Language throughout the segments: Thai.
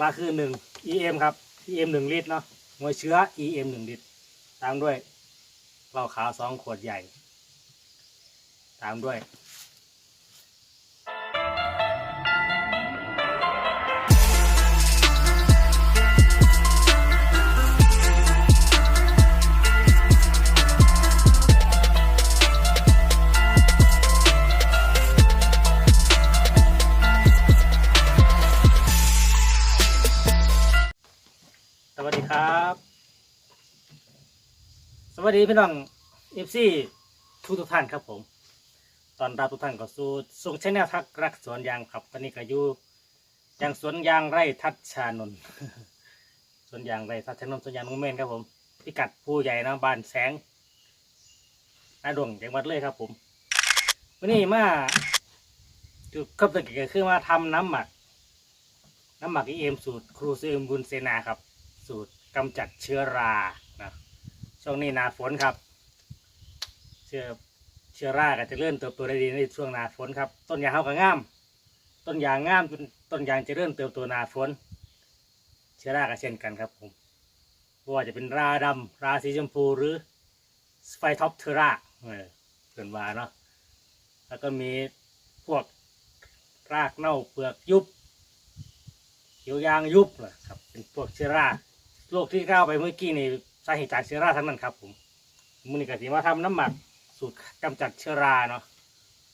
หลักๆคือหนึ่ง EM ครับ EM หนึ่งลิตรเนาะมวยเชื้อ EM หนึ่งลิตร ตามด้วยเหล้าขาวสองขวดใหญ่ ตามด้วย วัสดีพี่น้องเอฟซีทุกทุกท่านครับผมตอนรับทุกท่านก็สู่ส่งชแนลทักรักสวนยางครับตอนนี้ก็อยู่ยังสวนยางไร่ทัชชานนท์สวนยางไร่ทัชชานนท์สวนยางนุ่งเมนครับผมพิกัดผู้ใหญ่นะบานแสงนาดวงจังหวัดเลยครับผมวันนี้มาจุดครบตัวเกิดขึ้นมาทำน้ำหมัก น้ำหมักอีเอ็มสูตร ครูซีเอ็มบุญเซนาครับ สูตรกำจัดเชื้อรา ช่วงนี้หนาฝนครับ เชื้อเชื้อราก็จะเริ่มเติบโตได้ดีในช่วงหนาฝนครับ ต้นยางเขาก็งาม ต้นยางงามจนต้นยางจะเริ่มเติบโตหนาฝน เชื้อราก็เช่นกันครับผมไม่ว่าจะเป็นราดำราสีชมพูหรือไฟท็อปเทอราเออเกินว่าเนาะแล้วก็มีพวกรากเน่าเปลือกยุบเขียวยางยุบนะครับเป็นพวกเชื้อราโรคที่ก้าวไปเมื่อกี้นี่ สาเหตุจากเชื้อราทั้งนั้นครับผมมูลนิธิว่าทำน้ำหมักสูตรกำจัดเชื้อราเนาะ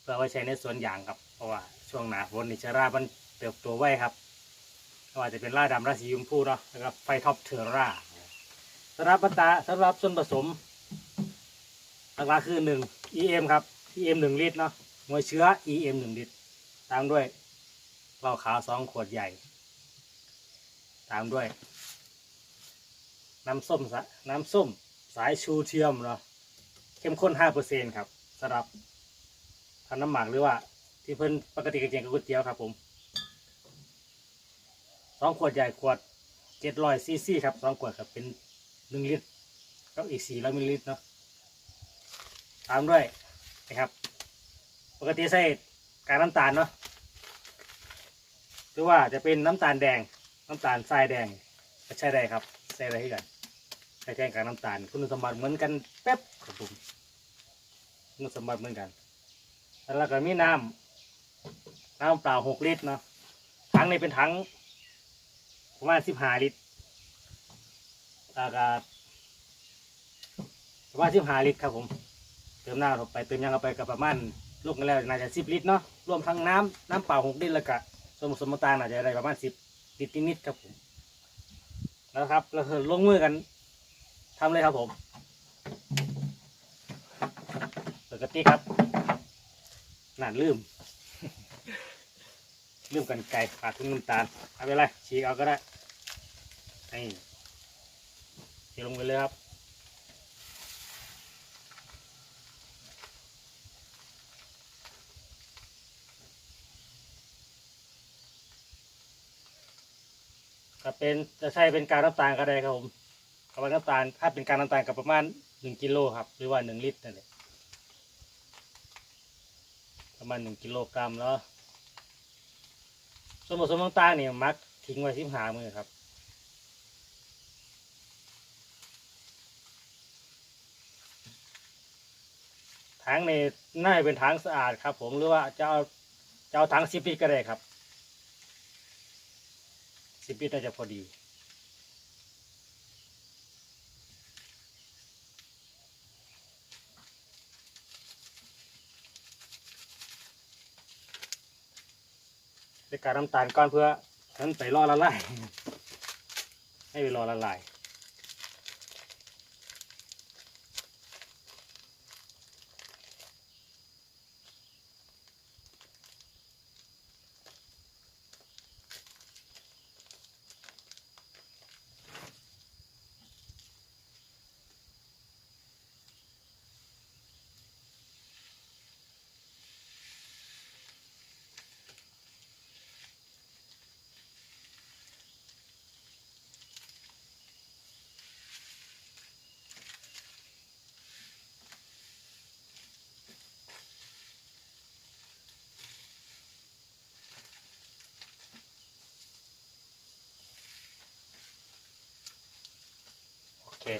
เพื่อไว้ใช้ในสวนยางครับ เพราะว่าช่วงหนาฝนนี่เชื้อรามันเติบโตไวครับไม่ว่าจะเป็นราดำราสีชมพูเนาะแล้วก็ไฟท็อปเทอราสำหรับปัตตาสำหรับส่วนผสมหลักๆคือหนึ่ง EM ครับ EM หนึ่งลิตรเนาะมวยเชื้อ EM หนึ่งลิตร ตามด้วยเหล้าขาวสองขวดใหญ่ ตามด้วย น้ำส้มสะน้ำส้มสายชูเทียมเนาะเข้มข้นห้าเปอร์เซ็นครับสำหรับทำน้ำหมักหรือว่า ที่เพิ่นปกติกระเจียงกับก๋วยเตี๋ยวครับผมสองขวดใหญ่ขวดเจ็ดร้อยซีซีครับสองขวดครับเป็นหนึ่งลิตรก็อีกสี่ร้อยมิลลิลิตรเนาะตามด้วยนะครับ ปกติใส่กากน้ำตาลเนาะหรือว่าจะเป็นน้ำตาลแดง น้ำตาลทรายแดงก็ใช้ได้ครับใช้ได้ที่กัน ใช้แทนกับน้ำตาล คุณสมบัติเหมือนกันแป๊บครับผมคุณสมบัติเหมือนกัน แล้วก็มีน้ำน้ำเปล่าหกลิตรเนาะถังนี้เป็นถังประมาณสิบห้าลิตรแล้วก็ประมาณสิบห้าลิตรครับผม เติมน้ำเข้าไปเติมยางเข้าไปกับประมาณรวมกันแล้วน่าจะสิบลิตรเนาะรวมทั้งน้ำน้ำเปล่าหกลิตรแล้วก็ส่วนผสมต่างๆน่าจะได้ประมาณสิบลิตรนิดครับผมแล้วครับเราลงมือกันำเลยครับผมเปิดกระติกครับนั่นลืม ลืมกันไก่ขาดทุนน้ำตาลเอาไปเลยฉีกเอาก็ได้นี่เทลงไปเลยครับก็เป็นจะใช้เป็นการน้ำตาลก็ได้ครับผม กับน้ำตาลถ้าเป็นการน้ำตาลกับประมาณหนึ่งกิโลครับ หรือว่าหนึ่งลิตรนั่นแหละประมาณหนึ่งกิโลกรัมแล้วส่วนผสมต่างๆเนี่ยมักทิ้งไว้ที่หามือครับถังในน่าจะเป็นถังสะอาดครับ ผมหรือว่าจะเอาจะเอาถังสิบลิตรก็ได้ครับสิบลิตรน่าจะพอดี ในการน้ำตาลก้อนเพื่อนั้นไปรอละลาย ให้ไปรอละลาย เค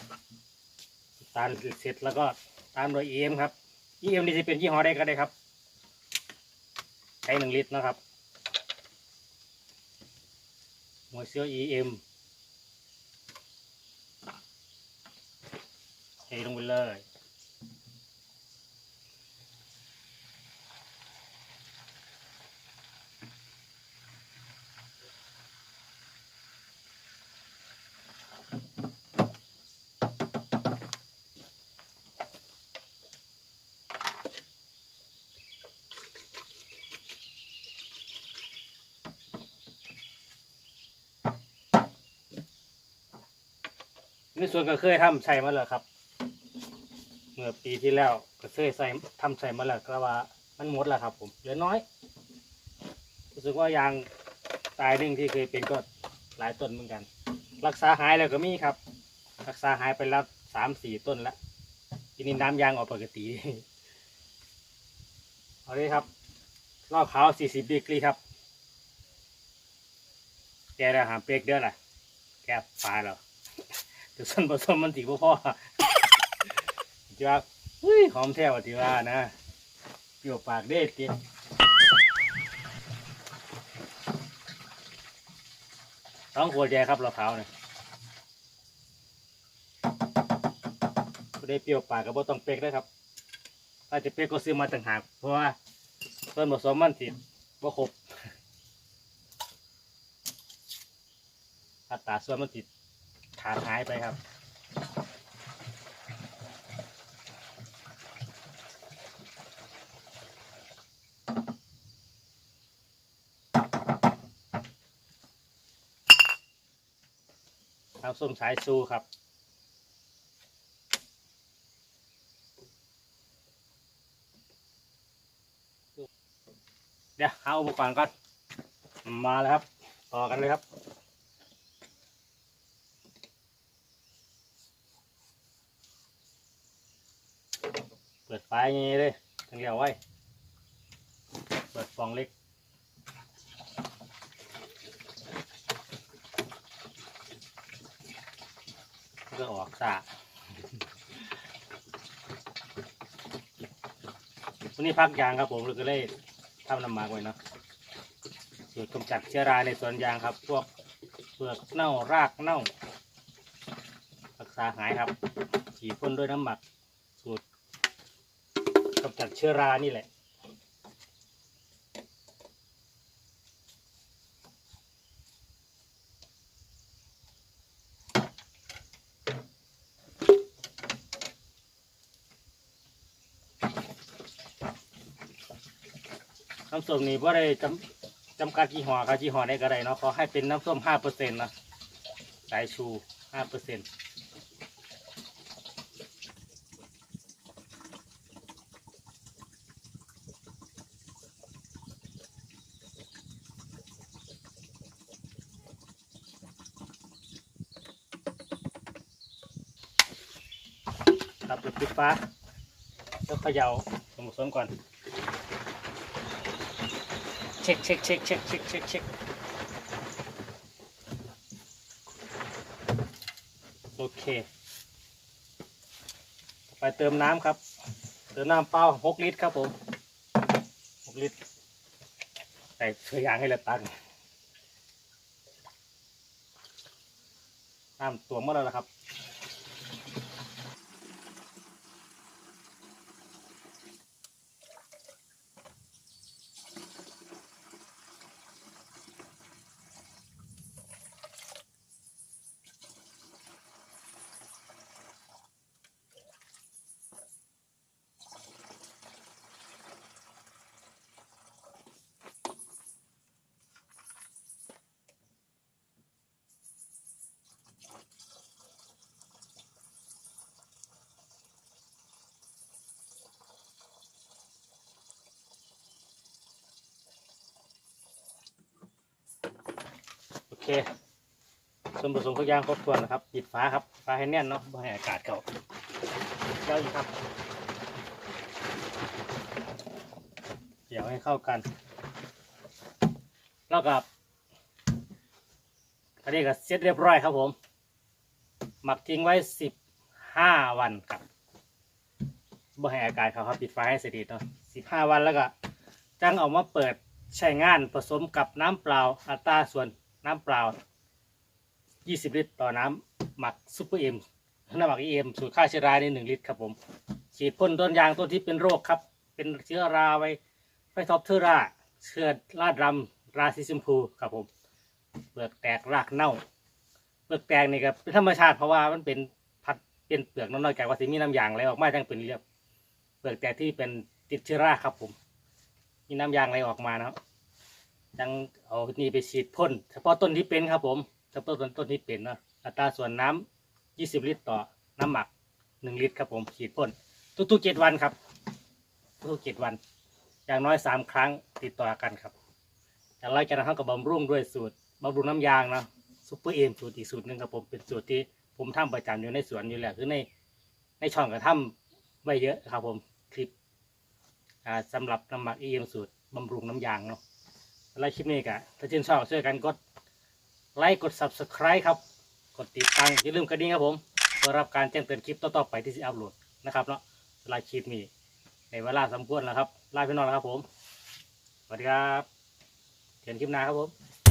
ตามเสร็จแล้วก็ตามโดยเอ็มครับเอ็มนี่จะเป็นยี่ห้อใดก็ได้ครับ ใช้หนึ่งลิตรนะครับมวยเซียวเอ็มเทลงไปเลย ในส่วนก็เคยทำใช้มาแล้วครับ เมื่อปีที่แล้วก็เคยใส่ทำใช้มาแล้วก็ว่ามันหมดแล้วครับ ผมเหลือน้อยรู้สึกว่ายางตายหนึ่งที่เคยเป็นก็หลายต้นเหมือนกัน รักษาหายแล้วก็มีครับ รักษาหายไปแล้วสามสี่ต้นแล้วทีนี้น้ำยางออกปกติ เอาเลยครับรอบขาวสี่สิบดีกรีครับ แกได้หามเปรกเด้อล่ะ แกปลาแล้ว แต่ส่วนผสมมันสีบ่พ่อจีว่าเฮ้ยหอมแท้ว่ะจีว่านะเปรี้ยวปากเด็ดจีต้องขวดใหญ่ครับเราขาเนี่ยได้เปรี้ยวปากก็บ่ต้องเป๊กนะครับถ้าจะเป๊กก็ซื้อมาต่างหากเพราะว่าส่วนผสมมันสิบ่ครบอัตราส่วนมันติด ขาดหายไปครับน้ำส้มสายซูครับเดี๋ยวเอาอุปกรณ์ก่อนมาแล้วครับ ต่อกันเลยครับ ปิดไฟอย่างนี้เลยทั้งเดียวไว้ เปิดฟองเล็กก็ออกสาวันนี้พักยางครับผมเราก็เลยทำน้ำหมักไว้เนาะสูตรกำจัดเชื้อราในสวนยางครับ พวกเปลือกเน่ารากเน่ารักษาหายครับฉีดพ่นด้วยน้ำหมัก กำจัดเชื้อรานี่แหละ น้ำส้มนี่ว่าได้จำจำกัดยี่ห้อครับยี่ห้อได้ก็ได้เนาะขอให้เป็นน้ำส้มห้าเปอร์เซ็นต์นะสายชูห้าเปอร์เซ็นต์ ตับรถติดฟ้าแล้วเขย่าสมุนผสมก่อน เช็คเช็คเช็คเช็คเช็คเช็คเช็คโอเคไปเติมน้ำครับ เติมน้ำเปล่าหกลิตรครับผมหกลิตร ใส่เสื้อยางให้ละตังน้ำตัวมเมื่อแล้วนะครับ เคส่วนผสมทุกอย่างครบถ้วนนะครับปิดฝาครับฝาให้แน่นเนาะไม่ให้อากาศเข้าเจ้าอีกครับเดี๋ยวให้เข้ากัน แล้วกับอันนี้ก็เสร็จเรียบร้อยครับผม หมักทิ้งไว้สิบห้าวันครับบ่ให้อากาศเขาครับปิดไฟให้สนิทเนาะสิบห้าวันแล้วก็จังเอามาเปิดใช้งานผสมกับน้ำเปล่าอัตราส่วน น้ำเปล่า 20 ลิตร ต่อน้ำหมักซูเปอร์เอ็มน้ำหมักเอ็มสูตรฆ่าเชื้อราในหนึ่งลิตรครับผม ฉีดพ่นต้นยางต้นที่เป็นโรคครับ เป็นเชื้อราไว้ไฟท็อปเทอร่าเชื้อราดรำราซิชมพูครับผมเปลือกแตกรากเน่า เปลือกแตกนี่ก็เป็นธรรมชาติเพราะว่ามันเป็นพัดเป็นเปลือกน้อยๆจากว่าสิมีน้ำยางไหลออกมาจังเป็นเรียบเปลือกแตกที่เป็นติดเชื้อราครับผม มีน้ำยางไหลออกมานะครับ จังเอานี่ไปฉีดพ่นเฉพาะต้นที่เป็นครับผมเฉพาะต้นต้นที่เป็นนะอัตราส่วนน้ำ20 ลิตรต่อน้ำหมัก 1 ลิตรครับผมฉีดพ่นทุกๆเจ็ดวันครับ ทุกๆเจ็ดวัน อย่างน้อยสามครั้งติดต่อกันครับจากไล่จากนั้นเขากับบำรุงด้วยสูตรบำรุงน้ำยางนะซุปเปอร์เอ็มสูตรอีกสูตรหนึ่งครับผมเป็นสูตรที่ผมทำประจำอยู่ในสวนอยู่แหละคือในในช่องก็ทำไว้เยอะครับผมคลิปอ่าสำหรับน้ำหมักเอ็มสูตรบำรุงน้ำยางเนาะ ไล่คลิปนี้ก็ถ้าชื่นชอบช่วยกันกดไลค์กด subscribe ครับ กดติดตามอย่าลืมกระดิ่งครับผม เพื่อรับการแจ้งเตือนคลิปต่อๆไปที่จะอัพโหลดนะครับเนาะไลค์คลิปนี้ในเวลาสมควรแล้วครับลาพี่น้องแล้วครับผมสวัสดีครับเจอกันคลิปหน้าครับผม